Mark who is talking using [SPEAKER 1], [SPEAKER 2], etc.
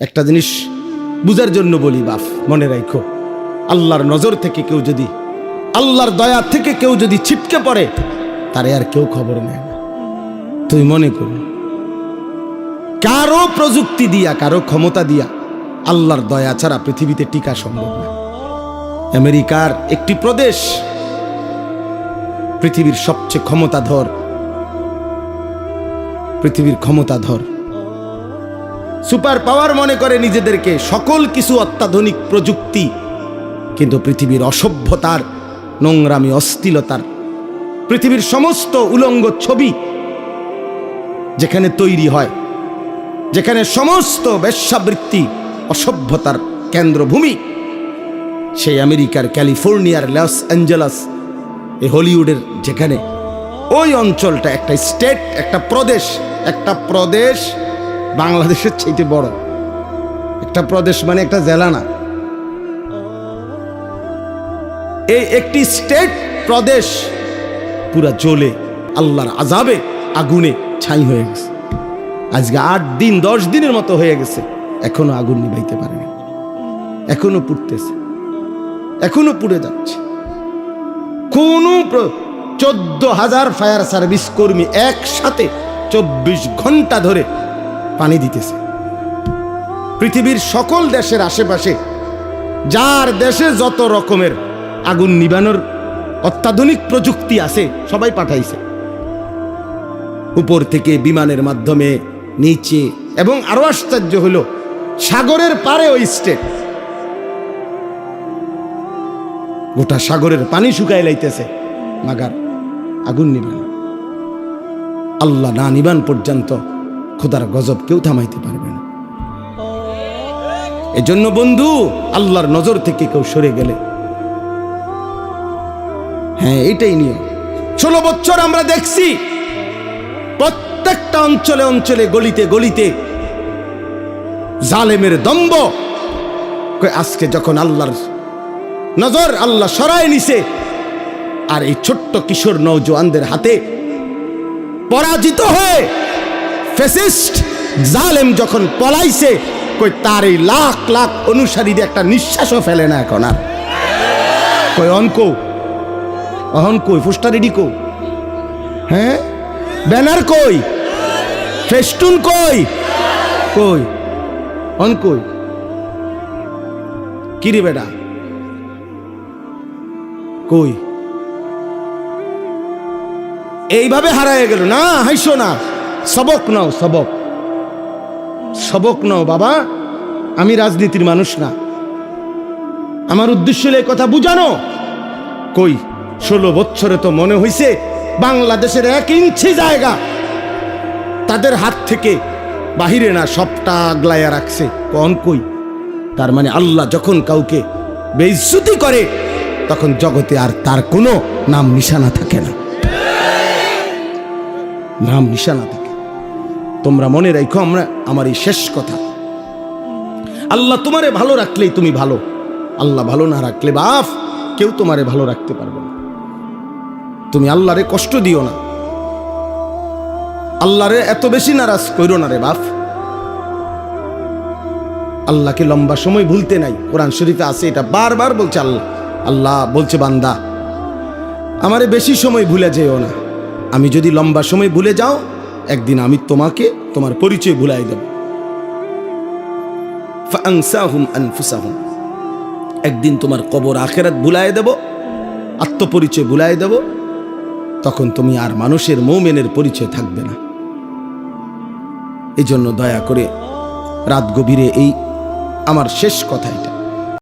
[SPEAKER 1] একটা জিনিস বুঝার জন্য বলি, বাপ, মনে রাখো আল্লাহর নজর থেকে কেউ যদি, আল্লাহর দয়া থেকে কেউ যদি ছিটকে পড়ে, তারে আর কেউ খবর নেয় না। তুই মনে কর, কারও প্রযুক্তি দিয়া, কারও ক্ষমতা দিয়া, আল্লাহর দয়া ছাড়া পৃথিবীতে টিকা সম্ভব না। আমেরিকার একটি প্রদেশ, পৃথিবীর সবচেয়ে ক্ষমতাধর, পৃথিবীর ক্ষমতাধর সুপার পাওয়ার মনে করে নিজেদেরকে সকল কিছু অত্যাধুনিক প্রযুক্তি, কিন্তু পৃথিবীর অসভ্যতার, নোংরামি, অস্থিলতার, পৃথিবীর সমস্ত উলঙ্গ ছবি যেখানে তৈরি হয়, যেখানে সমস্ত বেশ্যাবৃত্তি অসভ্যতার কেন্দ্রভূমি, সেই আমেরিকার ক্যালিফোর্নিয়ার, লস অ্যাঞ্জেলাস, এই হলিউডের যেখানে। ওই অঞ্চলটা একটা স্টেট, একটা প্রদেশ একটা প্রদেশ বাংলাদেশের চাইতে বড়। একটা প্রদেশ মানে একটা জেলা না। এই একটি স্টেট প্রদেশ পুরা জ্বলে, আল্লাহর আজাবে আগুনে ছাই হয়ে গেছে। আজকে আট দিন, দশ দিনের মতো হয়ে গেছে, এখনও আগুন নিভাইতে পারেনি এখনও পুড়তেছে। এখনও পুড়ে যাচ্ছে। কোন চোদ্দ হাজার ফায়ার সার্ভিস কর্মী একসাথে চব্বিশ ঘণ্টা ধরে পানি দিতেছে। পৃথিবীর সকল দেশের আশেপাশে, যার দেশে যত রকমের আগুন নিবানোর অত্যাধুনিক প্রযুক্তি আছে, সবাই পাঠাইছে। উপর থেকে বিমানের মাধ্যমে, নিচে এবং আরও আশ্চর্য হলো, সাগরের পারে ওই স্টেট। গোটা সাগরের পানি শুকায় লাইতেছে, মাগার আগুন নিবান। আল্লাহ না নিবান পর্যন্ত খোদার গজব কেউ থামাইতে পারবে না। এজন্য বন্ধু, আল্লাহর নজর থেকে কেউ সরে গেলে। হ্যাঁ এটাই নিয়ম। ষোলো বছর আমরা দেখছি, প্রত্যেকটা অঞ্চলে অঞ্চলে, গলিতে গলিতে জালেমের দম্ব আজকে যখন আল্লাহর নজর আল্লাহ সরায় নিছে, আর এই ছোট্ট কিশোর নৌজওয়ানদের হাতে পরাজিত হয়ে ফেসিস্ট জালেম যখন পলাইছে, কই তার এই লাখ লাখ অনুসারীদের একটা নিঃশ্বাসও ফেলে না এখন আর। কই অনকো অহন কই? ফুস্টা রেডি কো হ্যাঁ? ব্যানার কই? ফেস্টুন কই? কই? অন কই? কিরে বেটা? কই? এইভাবে হারায় গেল না? হাইসো না। সবক নাও, সবক। সবক নাও, বাবা। আমি রাজনীতির মানুষ না। আমার উদ্দেশ্য হলো কথা বুঝানো। কই, ষোলো বছরে তো মনে হইছে বাংলাদেশের এক ইঞ্চি জায়গা। তাদের হাত থেকে বাহিরে না সবটা আগলাইয়া রাখছে। কন কই? তার মানে আল্লাহ যখন কাউকে বেইজ্জতি করে, তখন জগতে আর তার কোনো নাম নিশানা থাকে না। নাম নিশানা থাকে তোমরা মনে রাখো, আমরা আমার এই শেষ কথা। আল্লাহ তোমারে ভালো রাখলেই তুমি ভালো। আল্লাহ ভালো না রাখলে বাফ কেউ তোমারে ভালো রাখতে পারবে না। তুমি আল্লাহরে কষ্ট দিও না। আল্লাহরে এত বেশি নারাজ কইরো না রে বাপ। আল্লাহকে লম্বা সময় ভুলতে নাই। কোরআন শরীফে আছে, এটা বারবার বলছে আল্লাহ। আল্লাহ বলছে, বান্দা, আমারে বেশি সময় ভুলে যেও না। আমি যদি লম্বা সময় ভুলে যাও একদিন আমি তোমাকে তোমার পরিচয় ভুলাই দেব। একদিন তোমার কবর আখেরাত ভুলাই দেব, আত্মপরিচয় ভুলাই দেব, তখন তুমি আর মানুষের মৌমেনের পরিচয় থাকবে না। এই জন্য দয়া করে রাত গভীরে এই আমার শেষ কথা এটা।